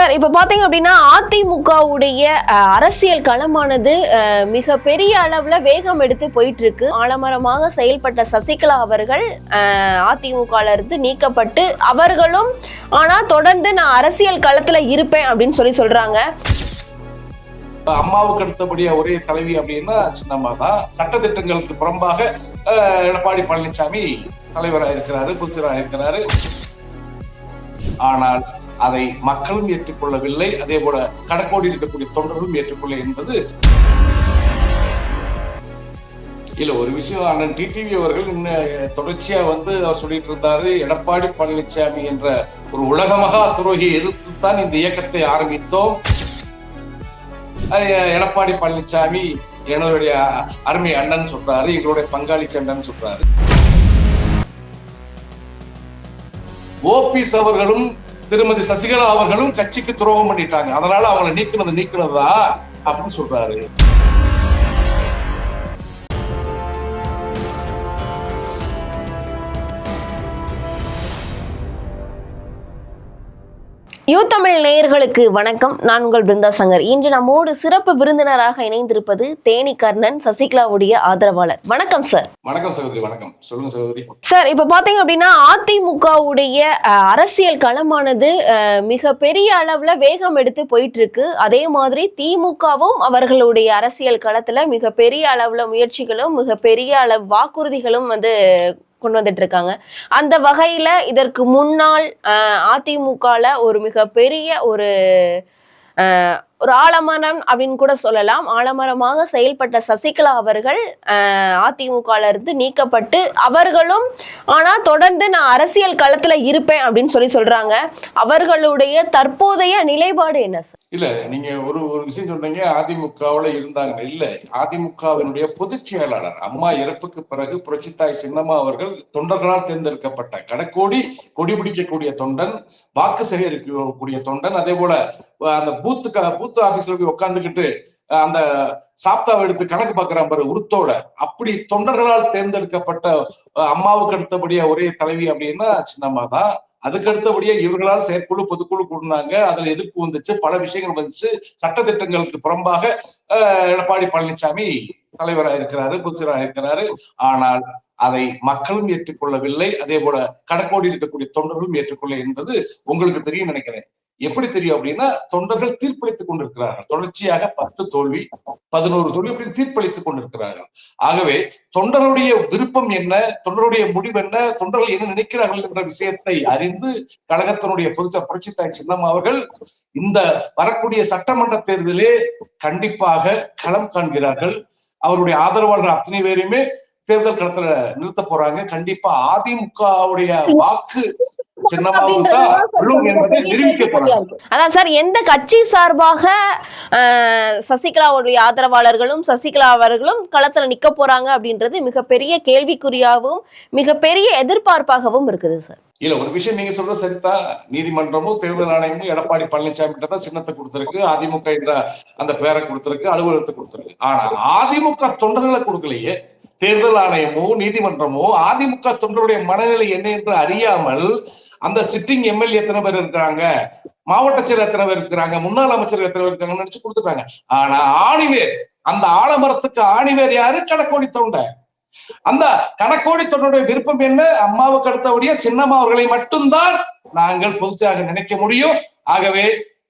Sir இப்போ பார்த்தீங்க அப்படின்னா அதிமுகவுடைய அரசியல் களமானது மிக பெரிய அளவில் வேகம் எடுத்து போயிட்டு இருக்கு ஆலமரமாக செயல்பட்ட சசிகலா அவர்கள் அஹ், அதிமுகல இருந்து நீக்கப்பட்டு அவர்களும் ஆனால் தொடர்ந்து நான் அரசியல் களத்தில் இருப்பேன் அப்படின்னு சொல்லி சொல்றாங்க. அம்மாவுக்கு அடுத்தபடியா ஒரே தலைவி அப்படின்னா சின்னம்மா தான். சட்டத்திட்டங்களுக்கு புறம்பாக எடப்பாடி பழனிசாமி தலைவராக இருக்கிறாரு குச்சராக இருக்கிறாரு ஆனால் அதை மக்களும் ஏற்றுக்கொள்ளவில்லை. அதே போல கடக்கோடி இருக்கக்கூடிய தொண்டர்களும் ஏற்றுக்கொள்ள என்பது இல்ல ஒரு விஷயம் அண்ணன் டிடிவி அவர்கள் இன்னும் தொடர்ச்சியா வந்து அவர் சொல்லிட்டு இருந்தாரு எடப்பாடி பழனிசாமி என்ற ஒரு உலக மகா துரோகியை எதிர்த்து தான் இந்த இயக்கத்தை ஆரம்பித்தோம். எடப்பாடி பழனிசாமி என்னுடைய அருமை அண்ணன் சொல்றாரு எங்களுடைய பங்காளி சண்டன் சொல்றாரு. ஓபிஎஸ் அவர்களும் திருமதி சசிகலா அவர்களும் கட்சிக்கு துரோகம் பண்ணிட்டாங்க. அதனால அவங்களை நீக்கினது நீக்கினதா? அப்படின்னு சொல்றாரு. யூ தமிழ் நேயர்களுக்கு வணக்கம். நான் உங்கள் பிருந்தா சங்கர். இன்று நம்மோடு சிறப்பு விருந்தினராக இணைந்திருப்பது தேனி கர்ணன் சசிகலாவுடைய ஆதரவாளர். வணக்கம் சார். வணக்கம் சகோதரி. வணக்கம். சொல்லுங்க சகோதரி. சார் இப்ப பாத்தீங்க அப்படின்னா அதிமுகவுடைய அரசியல் களமானது மிக பெரிய அளவுல வேகம் எடுத்து போயிட்டு இருக்கு அதே மாதிரி திமுகவும் அவர்களுடைய அரசியல் களத்துல மிக பெரிய அளவுல முயற்சிகளும் மிக பெரிய அளவு வாக்குறுதிகளும் வந்து கொண்டு வந்துட்டு இருக்காங்க அந்த வகையில இதற்கு முன்னாள் அதிமுகல ஒரு மிகப்பெரிய ஒரு ஒரு ஆலமரம் அப்படின்னு கூட சொல்லலாம். ஆலமரமாக செயல்பட்ட சசிகலா அவர்கள் அஹ், அதிமுகல இருந்து நீக்கப்பட்டு அவர்களும் ஆனா தொடர்ந்து நான் அரசியல் களத்துல இருப்பேன் அப்படின்னு சொல்லி சொல்றாங்க. அவர்களுடைய தற்போதைய நிலைப்பாடு என்ன சார் இல்ல நீங்க ஒரு ஒரு விஷயம் சொன்னீங்க. அதிமுகவுல இருந்தாங்க இல்ல அதிமுகவினுடைய பொதுச் செயலாளர் அம்மா இறப்புக்கு பிறகு புரட்சித்தாய் சின்னம்மா அவர்கள் தொண்டர்களால் தேர்ந்தெடுக்கப்பட்ட கடைக்கோடி கொடி பிடிக்கக்கூடிய தொண்டன் வாக்கு சேகரிக்கக்கூடிய தொண்டன் அதே போல அந்த அந்த பூத் பூத்து ஆபீஸ்ல போய் உட்காந்துக்கிட்டு அந்த சாப்தாவை எடுத்து கணக்கு பார்க்கிறான் பாரு உருத்தோட. அப்படி தொண்டர்களால் தேர்ந்தெடுக்கப்பட்ட அம்மாவுக்கு அடுத்தபடியா ஒரே தலைவி அப்படின்னா சின்னம்மா தான் அதுக்கு அடுத்தபடியா இவர்களால் செயற்குழு பொதுக்குழு கூடினாங்க. அதுல எதிர்ப்பு வந்துச்சு. பல விஷயங்கள் வந்துச்சு. சட்டத்திட்டங்களுக்கு புறம்பாக அஹ், எடப்பாடி பழனிசாமி தலைவராக இருக்கிறாரு குச்சராக இருக்கிறாரு. ஆனால் அதை மக்களும் ஏற்றுக்கொள்ளவில்லை. அதே போல கடக்கோடி இருக்கக்கூடிய தொண்டர்களும் ஏற்றுக்கொள்ள என்பது உங்களுக்கு தெரியும் நினைக்கிறேன். எப்படி தெரியும் அப்படின்னா தொண்டர்கள் தீர்ப்பளித்துக் கொண்டிருக்கிறார்கள். தொடர்ச்சியாக பத்து தோல்வி பதினோரு தோல்வி அப்படி தீர்ப்பளித்துக் கொண்டிருக்கிறார்கள். ஆகவே தொண்டருடைய விருப்பம் என்ன தொண்டருடைய முடிவு என்ன தொண்டர்கள் என்ன நினைக்கிறார்கள் என்ற விஷயத்தை அறிந்து கழகத்தினுடைய பொதுச்ச புரட்சித்தாய் சின்னம் அவர்கள் இந்த வரக்கூடிய சட்டமன்ற தேர்தலே கண்டிப்பாக களம் காண்கிறார்கள். அவருடைய ஆதரவாளர்கள் அத்தனை பேரையுமே தேர்தல் களத்துல நிறுத்த போறாங்க. கண்டிப்பா அதிமுகவுடைய வாக்கு அதான் சார் எந்த கட்சி சார்பாக சசிகலாவுடைய ஆதரவாளர்களும் சசிகலா அவர்களும் களத்துல நிக்க போறாங்க அப்படின்றது மிகப்பெரிய கேள்விக்குறியாகவும் மிகப்பெரிய எதிர்பார்ப்பாகவும் இருக்குது சார். இல்ல ஒரு விஷயம் நீங்க சொல்ற சரிதான் நீதிமன்றமும் தேர்தல் ஆணையமும் எடப்பாடி பழனிசாமி தான் சின்னத்தை கொடுத்திருக்கு. அதிமுக என்ற அந்த பெயரை கொடுத்திருக்கு அலுவலகத்தை கொடுத்திருக்கு. ஆனா அதிமுக தொண்டர்களை கொடுக்கலையே. தேர்தல் ஆணையமோ நீதிமன்றமோ அதிமுக தொண்டருடைய மனநிலை என்ன என்று அறியாமல் அந்த சிட்டிங் எம்எல்ஏ எத்தனை பேர் இருக்கிறாங்க? மாவட்ட செயலர் எத்தனை பேர் இருக்கிறாங்க? முன்னாள் அமைச்சர் எத்தனை பேர் இருக்காங்கன்னு நினைச்சு கொடுத்துட்டாங்க. ஆனா ஆணிவேர் அந்த ஆலமரத்துக்கு ஆணிவேர் யாரு? கடக்கோடி தொண்டை. அந்த கணக்கோடி தொண்டருடைய விருப்பம் என்ன? அம்மாவுக்கு அடுத்தபடியா சின்னம்மா அவர்களை மட்டும்தான் நாங்கள் பொதுச்சாக நினைக்க முடியும். ஆகவே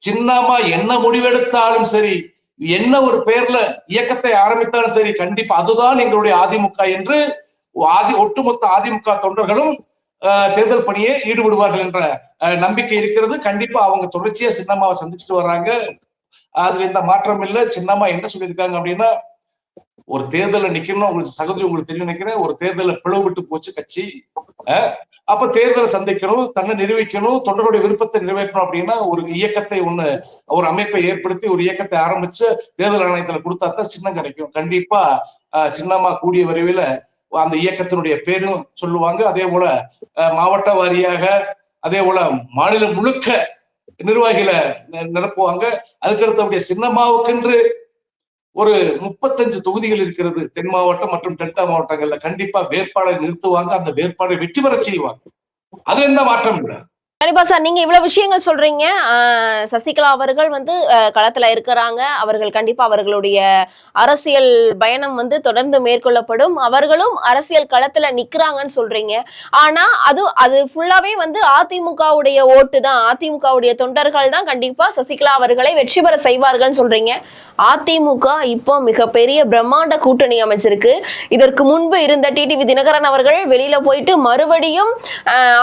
சின்னம்மா என்ன முடிவெடுத்தாலும் சரி என்ன ஒரு பெயர்ல இயக்கத்தை ஆரம்பித்தாலும் சரி கண்டிப்பா அதுதான் எங்களுடைய அதிமுக என்று ஆதி ஒட்டுமொத்த அதிமுக தொண்டர்களும் தேர்தல் பணியே ஈடுபடுவார்கள் என்ற நம்பிக்கை இருக்கிறது. கண்டிப்பா அவங்க தொடர்ச்சியா சின்னம்மாவை சந்திச்சுட்டு வர்றாங்க. அதுல எந்த மாற்றம் இல்லை. சின்னம்மா என்ன சொல்லியிருக்காங்க அப்படின்னா ஒரு தேர்தல நிக்கணும் உங்களுக்கு சகோதரி உங்களுக்கு தெரியும் நினைக்கிறேன். ஒரு தேர்தல்ல பிளவுபட்டு போச்சு கட்சி. அஹ், அப்ப தேர்தலை சந்திக்கணும் தன்னை நிரூபிக்கணும் தொண்டருடைய விருப்பத்தை நிறைவேற்றணும் அப்படின்னா ஒரு இயக்கத்தை ஒண்ணு ஒரு அமைப்பை ஏற்படுத்தி ஒரு இயக்கத்தை ஆரம்பிச்சு தேர்தல் ஆணையத்துல கொடுத்தா தான் சின்னம் கிடைக்கும். கண்டிப்பா அஹ், சின்னமா கூடிய விரைவில் அந்த இயக்கத்தினுடைய பேரும் சொல்லுவாங்க. அதே போல அஹ், மாவட்ட வாரியாக அதே போல மாநிலம் முழுக்க நிர்வாகிகளை நிரப்புவாங்க. அதுக்கு அடுத்தபடிய சின்னம்மாவுக்கென்று ஒரு முப்பத்தஞ்சு தொகுதிகள் இருக்கிறது. தென் மாவட்டம் மற்றும் டெல்டா மாவட்டங்கள்ல கண்டிப்பா வேட்பாளரை நிறுத்துவாங்க. அந்த வேட்பாளரை வெற்றி பெற செய்வாங்க. அதுல எந்த மாற்றம் இல்லை. கண்டிப்பா சார் நீங்க இவ்வளவு விஷயங்கள் சொல்றீங்க. சசிகலா அவர்கள் வந்து களத்துல இருக்கிறாங்க. அவர்கள் கண்டிப்பா அவர்களுடைய அரசியல் பயணம் வந்து தொடர்ந்து மேற்கொள்ளப்படும். அவர்களும் அரசியல் களத்துல நிக்கிறாங்கன்னு சொல்றீங்க. ஆனா அது அது ஃபுல்லாவே வந்து அதிமுகவுடைய ஓட்டு தான் அதிமுகவுடைய தொண்டர்கள் தான் கண்டிப்பா சசிகலா அவர்களை வெற்றி பெற செய்வார்கள்னு சொல்றீங்க. அதிமுக இப்போ மிகப்பெரிய பிரம்மாண்ட கூட்டணி அமைச்சிருக்கு. இதற்கு முன்பு இருந்த டிடிவி தினகரன் அவர்கள் வெளியில போயிட்டு மறுபடியும்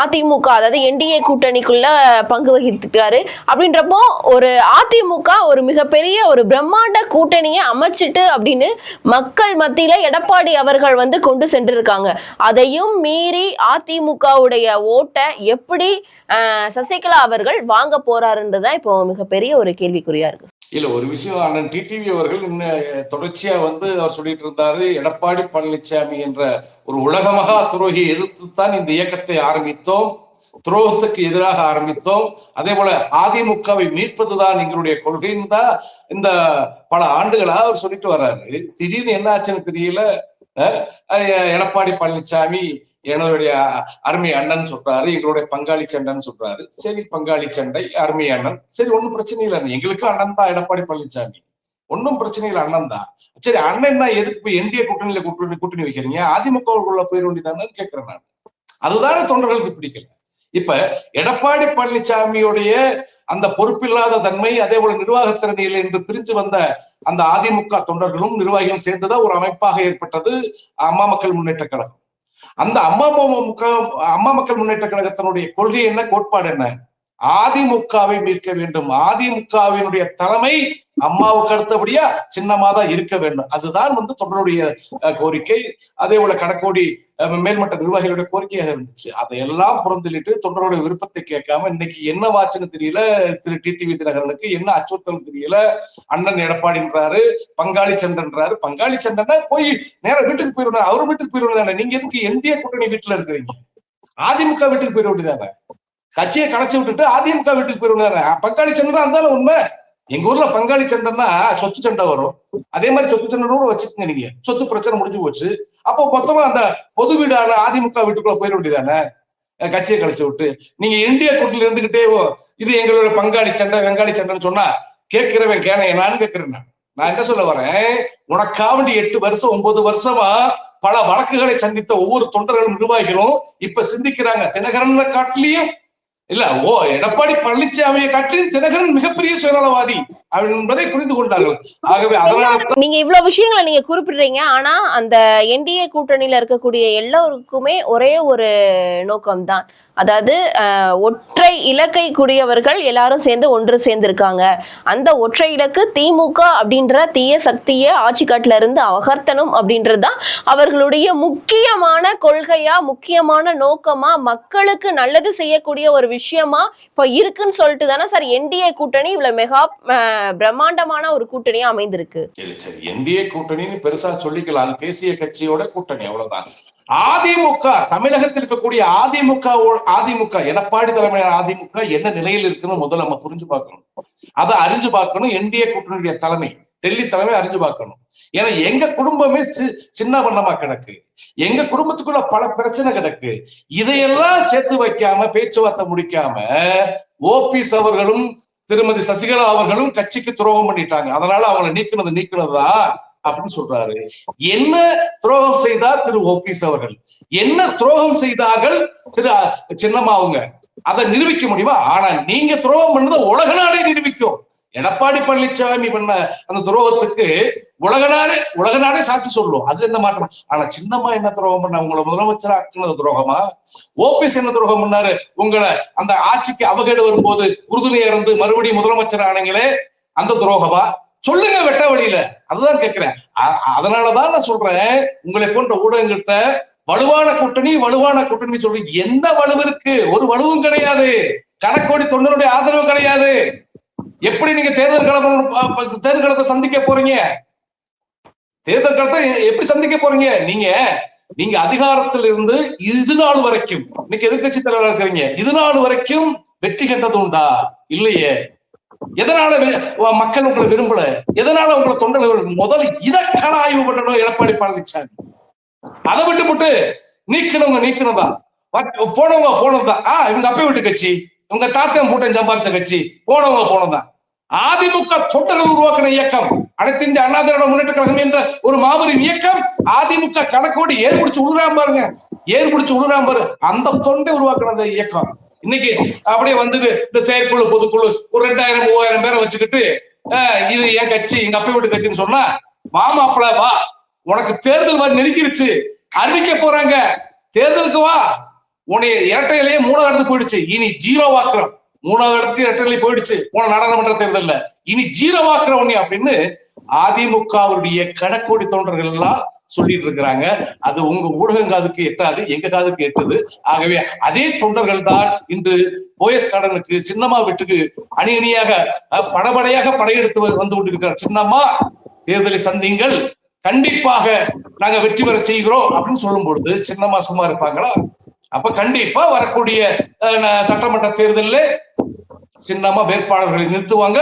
அதிமுக அதாவது என்டிஏ கூட்டணிக்குள்ள பங்கு வகித்துட்டாரு அப்படின்றப்போ ஒரு அதிமுக ஒரு மிகப்பெரிய ஒரு பிரம்மாண்ட கூட்டணியை அமைச்சிட்டு அப்படின்னு மக்கள் மத்தியில எடப்பாடி அவர்கள் வந்து கொண்டு சென்றிருக்காங்க. அதையும் மீறி அதிமுகவுடைய ஓட்டை எப்படி சசிகலா அவர்கள் வாங்க போறாருன்றதுதான் இப்போ மிகப்பெரிய ஒரு கேள்விக்குறியா இருக்கு. இல்ல ஒரு விஷயம் அண்ணன் டிடிவி அவர்கள் இன்னும் தொடர்ச்சியா வந்து அவர் சொல்லிட்டு இருந்தாரு எடப்பாடி பழனிசாமி என்ற ஒரு உலகமகா துரோகியை எதிர்த்து தான் இந்த இயக்கத்தை ஆரம்பித்தோம். துரோகத்துக்கு எதிராக ஆரம்பித்தோம். அதே போல அதிமுகவை மீட்பதுதான் எங்களுடைய கொள்கைன்னு தான் இந்த பல ஆண்டுகளா அவர் சொல்லிட்டு வர்றாரு. திடீர்னு என்ன ஆச்சுன்னு தெரியல அஹ், எடப்பாடி பழனிசாமி என்னுடைய அருமை அண்ணன் சொல்றாரு எங்களுடைய பங்காளி சண்டைன்னு சொல்றாரு. சரி பங்காளி சண்டை அருமை அண்ணன். சரி ஒன்றும் பிரச்சனை இல்லை எங்களுக்கு அண்ணன் தான் எடப்பாடி பழனிசாமி. ஒன்னும் பிரச்சனை இல்லை அண்ணன் தான். சரி அண்ணன் தான் எதுக்கு போய் என்டிஏ கூட்டணியில கூட்டணி கூட்டணி வைக்கிறீங்க? அதிமுகவுக்குள்ள போயிட வேண்டியதானு கேட்கிறேன் நான். அதுதானே தொண்டர்களுக்கு பிடிக்கல. இப்ப எடப்பாடி பழனிசாமியுடைய அந்த பொறுப்பில்லாத தன்மை அதே போல நிர்வாகத்திறனில் என்று பிரிஞ்சு வந்த அந்த அதிமுக தொண்டர்களும் நிர்வாகிகளும் சேர்ந்துதான் ஒரு அமைப்பாக ஏற்பட்டது அம்மா மக்கள் முன்னேற்ற கழகம். அந்த அம்மா முக அம்மா மக்கள் முன்னேற்ற கழகத்தினுடைய கொள்கை என்ன கோட்பாடு என்ன? அதிமுகவை மீட்க வேண்டும். அதிமுகவினுடைய தலைமை அம்மாவுக்கு அடுத்தபடியா சின்னமா தான் இருக்க வேண்டும். அதுதான் வந்து தொண்டருடைய கோரிக்கை. அதே போல கணக்கோடி மேல்மட்ட நிர்வாகிகளுடைய கோரிக்கையாக இருந்துச்சு. அதையெல்லாம் புறந்தள்ளிட்டு தொண்டருடைய விருப்பத்தை கேட்காம இன்னைக்கு என்ன வாச்சுன்னு தெரியல. திரு டிடிவி தினகரனுக்கு என்ன அச்சுறுத்தல் தெரியல. அண்ணன் எடப்பாடின்றாரு பங்காளி சண்டைன்றாரு பங்காளி சந்தன்னா போய் நேர வீட்டுக்கு போயிருந்தாரு. அவர் வீட்டுக்கு போயிடணும் நீங்க எதுக்கு என்டிஏ கூட்டணி வீட்டுல இருக்கிறீங்க? அதிமுக வீட்டுக்கு போயிட வேண்டியதானே? கட்சியை கலைச்சு விட்டுட்டு அதிமுக வீட்டுக்கு போயிடுவாங்க பங்காளி சண்டை இருந்தாலும் உண்மை. எங்க ஊர்ல பங்காளி சண்டைன்னா சொத்து சண்டை வரும். அதே மாதிரி சொத்து சண்டை கூட வச்சுக்கோங்க நீங்க. சொத்து பிரச்சனை முடிஞ்சு போச்சு. அப்போ மொத்தமா அந்த பொது வீடான அதிமுக வீட்டுக்குள்ள போயிட வேண்டியதானே? கட்சியை கழிச்சு விட்டு. நீங்க இந்திய கூட்டில இருந்துகிட்டே இது எங்களோட பங்காளி சண்டை வெங்காளி சண்டைன்னு சொன்னா கேட்கிறவன் கேன நான் கேட்கிறேன் நான். நான் என்ன சொல்ல வரேன்? உனக்காவண்டி எட்டு வருஷம் ஒன்பது வருஷமா பல வழக்குகளை சந்தித்த ஒவ்வொரு தொண்டர்களும் நிர்வாகிகளும் இப்ப சிந்திக்கிறாங்க. தினகரன் காட்டிலையும் இல்ல ஓ எடப்பாடி பழனிசாமியை காட்டிலும் தினகரன் மிகப்பெரிய சுயநலவாதி. என்பதை புரிந்து கொண்டார்கள். ஆகவே அதனால நீங்க இவ்வளவு விஷயங்களை நீங்க குறிப்பிடுறீங்க. ஆனா அந்த என்டிஏ கூட்டணியில இருக்கக்கூடிய எல்லோருக்குமே ஒரே ஒரு நோக்கம்தான். அதாவது ஒற்றை இலக்கை கூடியவர்கள் எல்லாரும் சேர்ந்து ஒன்று சேர்ந்திருக்காங்க. அந்த ஒற்றை இலக்கு திமுக அப்படின்ற தீய சக்தியை ஆட்சி காட்டுல இருந்து அகர்த்தனும் அப்படின்றதுதான் அவர்களுடைய முக்கியமான கொள்கையா முக்கியமான நோக்கமா மக்களுக்கு நல்லது செய்யக்கூடிய ஒரு விஷயமா இப்ப இருக்குன்னு சொல்லிட்டு தானே சார் என்டிஏ கூட்டணி இவ்வளவு மெகா பிரம்மாண்டமான ஒரு கூட்டணியா அமைந்திருக்கு. சரி என்டிஏ கூட்டணின்னு பெருசா சொல்லிக்கலாம். தேசிய கட்சியோட கூட்டணி அவ்வளவுதான். அதிமுக தமிழகத்தில் இருக்கக்கூடிய அதிமுக அதிமுக எடப்பாடி தலைமையான அதிமுக என்ன நிலையில் இருக்குன்னு முதல்ல நம்ம புரிஞ்சு பார்க்கணும். அதை அறிஞ்சு பார்க்கணும். என்டிஏ கூட்டணியுடைய தலைமை டெல்லி தலைமை அறிஞ்சு பார்க்கணும். ஏன்னா எங்க குடும்பமே சி- சின்ன வண்ணமா கிடக்கு. எங்க குடும்பத்துக்குள்ள பல பிரச்சனை கிடக்கு. இதையெல்லாம் சேர்த்து வைக்காம பேச்சுவார்த்தை முடிக்காம ஓபிஎஸ் அவர்களும் திருமதி சசிகலா அவர்களும் கட்சிக்கு துரோகம் பண்ணிட்டாங்க. அதனால அவங்களை நீக்கினது நீக்கினதா? அப்படின்னு சொல்றாரு. என்ன துரோகம் செய்தார் திரு ஓபிஎஸ் அவர்கள்? என்ன துரோகம் செய்தார்கள் திரு சின்னம்மா அவங்க? அதை நிரூபிக்க முடியுமா? ஆனா நீங்க துரோகம் பண்ணதை உலக நாடே நிரூபிக்கும். எடப்பாடி பழனிசாமி பண்ண அந்த துரோகத்துக்கு உலக நாடே உலக நாடே சாட்சி சொல்லும். அதுல எந்த மாற்றம் ஆனா சின்னம்மா என்ன துரோகம் பண்ண? உங்களை முதலமைச்சர்? ஆக்குனது துரோகமா? ஓபிஎஸ் என்ன துரோகம் பண்ணாரு? உங்களை அந்த ஆட்சிக்கு அவகேடு வரும்போது உறுதுணையா இருந்து மறுபடியும் முதலமைச்சர் ஆனீங்களே அந்த துரோகமா? சொல்லுங்க வெட்ட வழியில. அதுதான் கேட்கிறேன் அதனாலதான் நான் சொல்றேன் உங்களை போன்ற ஊடகங்கிட்ட வலுவான கூட்டணி வலுவான கூட்டணி சொல்றீங்க எந்த வலுவிற்கு ஒரு வலுவும் கிடையாது. கணக்கோடி தொண்டருடைய ஆதரவு கிடையாது. எப்படி நீங்க தேர்தல் களம் தேர்தல் களத்தை சந்திக்க போறீங்க? தேர்தல் களத்தை எப்படி சந்திக்க போறீங்க? நீங்க நீங்க அதிகாரத்தில் இருந்து இது நாள் வரைக்கும் இன்னைக்கு எதிர்கட்சி தலைவராக இருக்கிறீங்க இது நாள் வரைக்கும் வெற்றி கண்டது உண்டா? இல்லையே. எதனால மக்கள் உங்களை விரும்பல? எதனால உங்களை தொண்டர்கள் முதல் முதல்ல இத கள ஆய்வு பண்ணணும் எடப்பாடி பழனிசாமி அதை விட்டு போட்டு நீக்கணுங்க நீக்கணும் தான் போனவங்க போனதுதான். ஆஹ் இவங்க அப்பே வீட்டு கட்சி. உங்க தாத்தன் கூட்டம் சம்பாரிச்ச கட்சி. போனவங்க போனதான் அதிமுக தொண்டர்கள் உருவாக்கின இயக்கம் அனைத்து இந்திய அண்ணா திராவிட முன்னேற்ற கழகம் என்ற ஒரு மாபெரும் இயக்கம் அதிமுக கணக்கோடு ஏர் பிடிச்சு உழுறாம பாருங்க. ஏர் பிடிச்சு உழுறாம பாரு. அந்த தொண்டை உருவாக்கின அந்த இயக்கம். இன்னைக்கு அப்படியே வந்து இந்த செயற்குழு பொதுக்குழு ஒரு ரெண்டாயிரம் மூவாயிரம் பேரை வச்சுக்கிட்டு இது என் கட்சி எங்க அப்பா வீட்டு கட்சின்னு சொன்னா மாமாப்பிள வா. உனக்கு தேர்தல் வர நெருங்கிருச்சு. அறிவிக்க போறாங்க. தேர்தலுக்கு வா. உன்னை இரட்டையிலேயே மூணாவது இடத்துக்கு போயிடுச்சு. இனி ஜீரோ வாக்குறோம் மூணாவது இடத்துக்கு இரட்டையிலே போயிடுச்சு. போன நாடாளுமன்ற தேர்தல்ல. இனி ஜீரோ வாக்குற உன்னை அப்படின்னு அதிமுகவுடைய கணக்கோடி தொண்டர்கள் எல்லாம் சொல்லிட்டு இருக்கிறாங்க. அது உங்க ஊடகம் காதுக்கு எட்டாது எங்க காதுக்கு எட்டுது. ஆகவே அதே தொண்டர்கள் தான் இன்று போயஸ் கடனுக்கு சின்னம்மா வீட்டுக்கு அணி அணியாக படபடையாக படையெடுத்து வ- வந்து கொண்டிருக்கிறார். சின்னம்மா தேர்தலை சந்திங்கள் கண்டிப்பாக நாங்க வெற்றி பெற செய்கிறோம் அப்படின்னு சொல்லும் பொழுது சின்னம்மா சும்மா இருப்பாங்களா? அப்ப கண்டிப்பா வரக்கூடிய சட்டமன்ற தேர்தலில் சின்னமா வேட்பாளர்களை நிறுத்துவாங்க.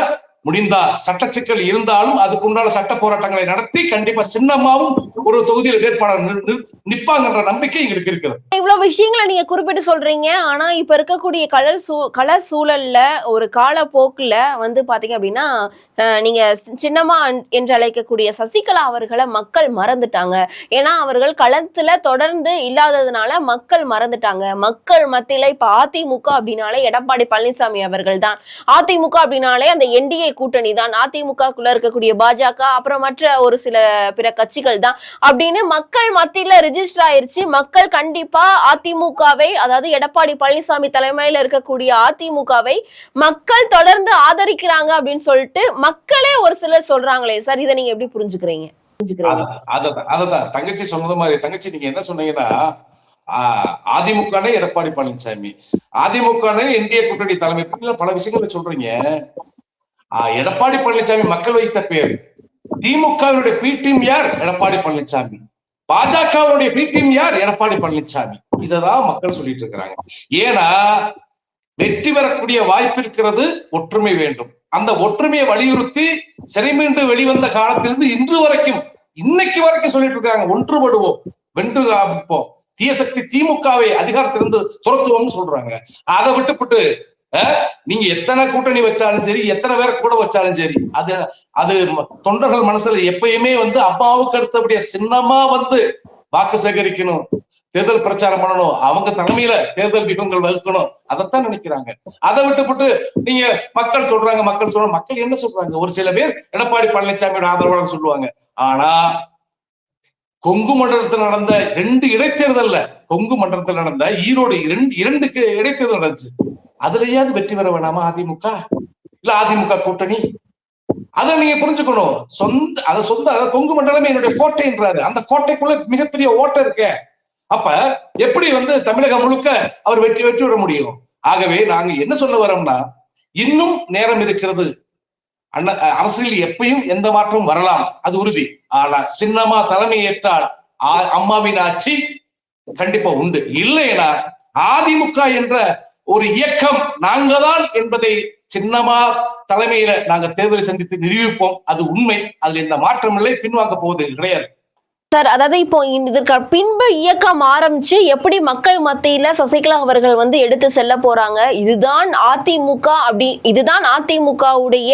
முடிந்தா சட்ட சிக்கல் இருந்தாலும் அதுக்குண்டான சட்ட போராட்டங்களை நடத்தி கண்டிப்பா சின்னம்மாவும் ஒரு தொகுதியில் வேட்பாளர் நிப்பாங்கன்ற நம்பிக்கை எங்களுக்கு இருக்கிறது இவ்வளவு விஷயங்களை நீங்க குறிப்பிட்டு சொல்றீங்க. ஆனா இப்ப இருக்கக்கூடிய கலர் சூ கலர் சூழல்ல ஒரு காலப்போக்குல வந்து பாத்தீங்க அப்படின்னா நீங்க சின்னமா என்று அழைக்கக்கூடிய சசிகலா அவர்களை மக்கள் மறந்துட்டாங்க. ஏன்னா அவர்கள் களத்துல தொடர்ந்து இல்லாததுனால மக்கள் மறந்துட்டாங்க. மக்கள் மத்தியில இப்ப அதிமுக அப்படின்னாலே எடப்பாடி பழனிசாமி அவர்கள் தான் அதிமுக அப்படின்னாலே அந்த என்டிஏ கூட்டணி தான் அதிமுகக்குள்ள இருக்கக்கூடிய பாஜக அப்புறம் மற்ற ஒரு சில பிற கட்சிகள் தான் அப்படின்னு மக்கள் மத்தியில ரிஜிஸ்டர் ஆயிருச்சு. மக்கள் கண்டிப்பா அதிமுகவை அதாவது எடப்பாடி பழனிசாமி தலைமையில இருக்கக்கூடிய அதிமுகவை மக்கள் தொடர்ந்து ஆதரிக்கிறாங்க அப்படின்னு சொல்லிட்டு மக்களே ஒரு சிலர் சொல்றாங்களே. சார் இதை நீங்க எப்படி புரிஞ்சுக்கிறீங்க? புரிஞ்சுக்கிறீங்க. தங்கச்சி சொன்னது மாதிரி தங்கச்சி நீங்க என்ன சொன்னீங்கன்னா அதிமுக எடப்பாடி பழனிசாமி அதிமுக என்டிஏ கூட்டணி தலைமை பல விஷயங்களை சொல்றீங்க. எடப்பாடி பழனிசாமி மக்கள் வைத்த பேர். திமுகவினுடைய பி டீம் யார்? எடப்பாடி பழனிசாமி. பாஜகவுடைய பி டீம் யார்? எடப்பாடி பழனிசாமி. இததான் மக்கள் சொல்லிட்டு இருக்கிறாங்க. ஏன்னா வெற்றி பெறக்கூடிய வாய்ப்பு இருக்கிறது ஒற்றுமை வேண்டும். அந்த ஒற்றுமையை வலியுறுத்தி சிறைமீண்டு வெளிவந்த காலத்திலிருந்து இன்று வரைக்கும் இன்னைக்கு வரைக்கும் சொல்லிட்டு இருக்காங்க ஒன்றுபடுவோம் வென்று காமிப்போம் தீயசக்தி திமுகவை அதிகாரத்திலிருந்து துரத்துவோம்னு சொல்றாங்க. அதை விட்டுப்பட்டு நீங்க எத்தனை கூட்டணி வச்சாலும் சரி எத்தனை பேரை கூட வச்சாலும் சரி அது அது தொண்டர்கள் மனசுல எப்பயுமே வந்து அப்பாவுக்கு அடுத்தபடிய சின்னமா வந்து வாக்கு சேகரிக்கணும் தேர்தல் பிரச்சாரம் பண்ணணும் அவங்க தலைமையில தேர்தல் வியூகங்கள் வகுக்கணும் அதைத்தான் நினைக்கிறாங்க. அதை விட்டுப்புட்டு நீங்க மக்கள் சொல்றாங்க மக்கள் சொல்றாங்க மக்கள் என்ன சொல்றாங்க? ஒரு சில பேர் எடப்பாடி பழனிசாமியோட ஆதரவாளர் சொல்லுவாங்க. ஆனா கொங்கு மண்டலத்தில் நடந்த ரெண்டு இடைத்தேர்தல்ல கொங்கு மண்டலத்தில் நடந்த ஈரோடு இரண்டு இரண்டுக்கு இடைத்தேர்தல் நடந்துச்சு. அதுலயாவது வெற்றி பெற வேணாமா அதிமுக? இல்ல அதிமுக கூட்டணி? அதை நீங்க புரிஞ்சுக்கணும். சொந்த அத சொந்த அத கொங்கு மண்டலமே என்னுடைய கோட்டைன்றாரு. அந்த கோட்டைக்குள்ள மிகப்பெரிய ஓட்டை இருக்கே. அப்ப எப்படி வந்து தமிழகம் முழுக்க அவர் வெற்றி வெற்றி விட முடியும்? ஆகவே நாங்க என்ன சொல்ல வரோம்னா இன்னும் நேரம் இருக்கிறது. அண்ணா அரசியல் எப்பயும் எந்த மாற்றமும் வரலாம். அது உறுதி. ஆனா சின்னமா தலைமை ஏற்றால் அம்மாவின் ஆட்சி கண்டிப்பா உண்டு. இல்லைன்னா அதிமுக என்ற ஒரு இயக்கம் நாங்க தான் என்பதை சின்னமா தலைமையில நாங்க தேர்தலை சந்தித்து நிரூபிப்போம். அது உண்மை. அதுல எந்த மாற்றம் இல்லை. பின்வாங்க போவது கிடையாது. சார் அதாவது இப்போ இதற்கு பின்பு இயக்கம் ஆரம்பிச்சு எப்படி மக்கள் மத்தியில சசிகலா அவர்கள் வந்து எடுத்து செல்ல போறாங்க? இதுதான் அதிமுக அப்படி இதுதான் அதிமுகவுடைய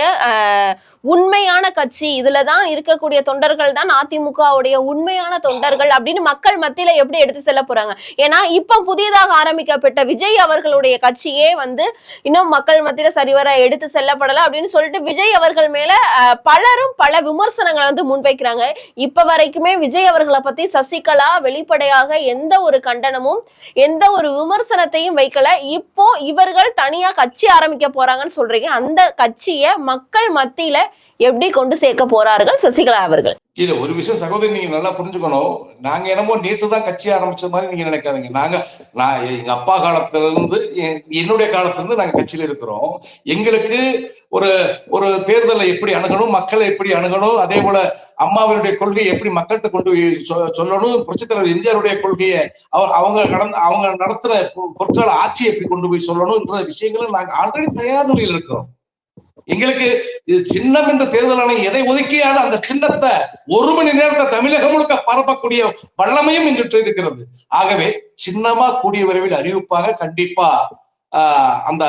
உண்மையான கட்சி இதுல தான் இருக்கக்கூடிய தொண்டர்கள் தான் அதிமுகவுடைய உண்மையான தொண்டர்கள் அப்படின்னு மக்கள் மத்தியில எப்படி எடுத்து செல்ல போறாங்க? ஏன்னா இப்ப புதியதாக ஆரம்பிக்கப்பட்ட விஜய் அவர்களுடைய கட்சியே வந்து இன்னும் மக்கள் மத்தியில சரிவர எடுத்து செல்லப்படல அப்படின்னு சொல்லிட்டு விஜய் அவர்கள் மேல பலரும் பல விமர்சனங்களை வந்து முன்வைக்கிறாங்க. இப்ப வரைக்குமே விஜய் அவர்களை பத்தி சசிகலா வெளிப்படையாக எந்த ஒரு கண்டனமும் எந்த ஒரு விமர்சனத்தையும் வைக்கல. இப்போ இவர்கள் தனியா கட்சி ஆரம்பிக்க போறாங்கன்னு சொல்றீங்க. அந்த கட்சியை மக்கள் மத்தியில எப்படி கொண்டு சேர்க்க போறார்கள் சசிகலா அவர்கள்? இல்ல ஒரு விஷயம் சகோதரி நீங்க நல்லா புரிஞ்சுக்கணும். நாங்க என்னமோ நேத்து தான் கட்சி ஆரம்பிச்ச மாதிரி நீங்க நினைக்காதீங்க. நாங்க நான் எங்க அப்பா காலத்துல இருந்து என்னுடைய காலத்துல இருந்து நாங்க கட்சியில இருக்கிறோம். எங்களுக்கு ஒரு ஒரு தேர்தலை எப்படி அணுகணும் மக்களை எப்படி அணுகணும் அதே போல அம்மாவினுடைய கொள்கையை எப்படி மக்கள்கிட்ட கொண்டு போய் சொ- சொல்லணும் புரட்சித் தலைவர் எம்ஜிஆருடைய கொள்கையை அவர் அவங்க கடந்த அவங்க நடத்துற பொற்கால ஆட்சியை எப்படி கொண்டு போய் சொல்லணும்ன்ற விஷயங்களை நாங்க ஆல்ரெடி தயார் நிலையில் இருக்கிறோம். எங்களுக்கு இது சின்னம் என்ற தேர்தல் ஆணையம் எதை ஒதுக்கியான அந்த சின்னத்தை ஒரு மணி நேரத்தை தமிழகம் முழுக்க பரப்பக்கூடிய வல்லமையும் எங்கிட்ட இருக்கிறது. ஆகவே சின்னமா கூடிய விரைவில் அறிவிப்பாங்க கண்டிப்பா ஆஹ் அந்த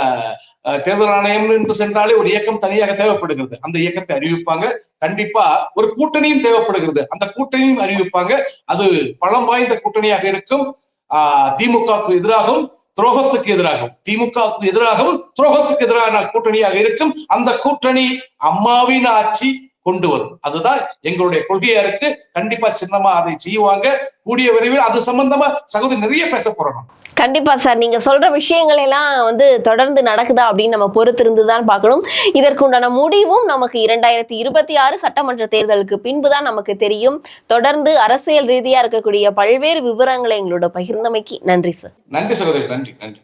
தேர்தல் ஆணையம் என்று சென்றாலே ஒரு இயக்கம் தனியாக தேவைப்படுகிறது. அந்த இயக்கத்தை அறிவிப்பாங்க. கண்டிப்பா ஒரு கூட்டணியும் தேவைப்படுகிறது. அந்த கூட்டணியும் அறிவிப்பாங்க. அது பலம் வாய்ந்த கூட்டணியாக இருக்கும். ஆஹ் திமுகவுக்கு எதிராகவும் துரோகத்துக்கு எதிராகவும் திமுகவுக்கு எதிராகவும் துரோகத்துக்கு எதிரான கூட்டணியாக இருக்கும். அந்த கூட்டணி அம்மாவின் ஆட்சி கொண்டு வரும். அதுதான் எங்களுடைய கொள்கையா இருக்கு. கண்டிப்பா சின்னமா அதை செய்வாங்க. கூடிய விரைவில் அது சம்பந்தமா சகோதரி நிறைய பேச போறோம் கண்டிப்பா சார். நீங்க சொல்ற விஷயங்கள் எல்லாம் வந்து தொடர்ந்து நடக்குதா அப்படின்னு நம்ம பொறுத்திருந்து தான் பார்க்கணும். இதற்குண்டான முடிவும் நமக்கு இரண்டாயிரத்தி இருபத்தி ஆறு சட்டமன்ற தேர்தலுக்கு பின்புதான் நமக்கு தெரியும். தொடர்ந்து அரசியல் ரீதியா இருக்கக்கூடிய பல்வேறு விவரங்களை எங்களோட பகிர்ந்தமைக்கு நன்றி சார். நன்றி சகோதரி. நன்றி. நன்றி.